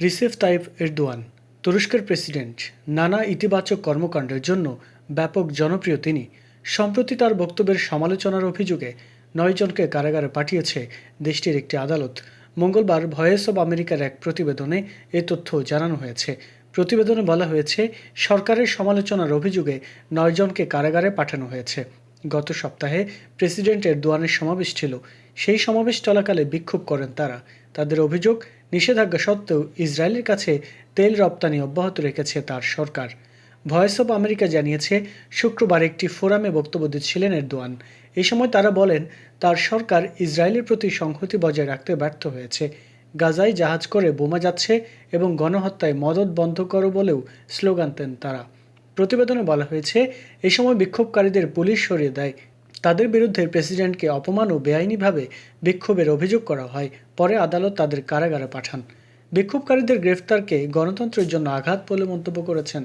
Recep Tayyip Erdogan, তুরস্কের president, নানা ইতিবাচক কর্মকাণ্ডের জন্য ব্যাপক জনপ্রিয় তিনি। সম্প্রতি তার বক্তব্যের সমালোচনার অভিযোগে নয়জনকে কারাগারে পাঠিয়েছে দেশটির একটি আদালত। মঙ্গলবার ভয়েস অব আমেরিকার এক প্রতিবেদনে এ তথ্য জানানো হয়েছে। প্রতিবেদনে বলা হয়েছে, সরকারের সমালোচনার অভিযোগে নয়জনকে কারাগারে পাঠানো হয়েছে। গত সপ্তাহে প্রেসিডেন্ট এরদোয়ানের সমাবেশ ছিল। সেই সমাবেশ চলাকালে বিক্ষোভ করেন তারা। তাদের অভিযোগ নিষেধাজ্ঞা সত্ত্বেও ইসরায়েলের কাছে তেল রপ্তানি অব্যাহত রেখেছে তার সরকার। ভয়েস অব আমেরিকা জানিয়েছে, শুক্রবার একটি ফোরামে বক্তব্য দিচ্ছিলেন এরদোয়ান। এ সময় তারা বলেন, তার সরকার ইসরায়েলের প্রতি সংহতি বজায় রাখতে ব্যর্থ হয়েছে। গাজায় জাহাজ করে বোমা যাচ্ছে এবং গণহত্যায় মদত বন্ধ করো বলেও স্লোগান দেন তারা। প্রতিবেদনে বলা হয়েছে, এ সময় বিক্ষোভকারীদের পুলিশ সরিয়ে দেয়। তাদের বিরুদ্ধে প্রেসিডেন্টকে অপমান ও বেআইনিভাবে বিক্ষোভের অভিযোগ করা হয়। পরে আদালত তাদের কারাগারে পাঠান। বিক্ষোভকারীদের গ্রেফতারকে গণতন্ত্রের জন্য আঘাত বলে মন্তব্য করেছেন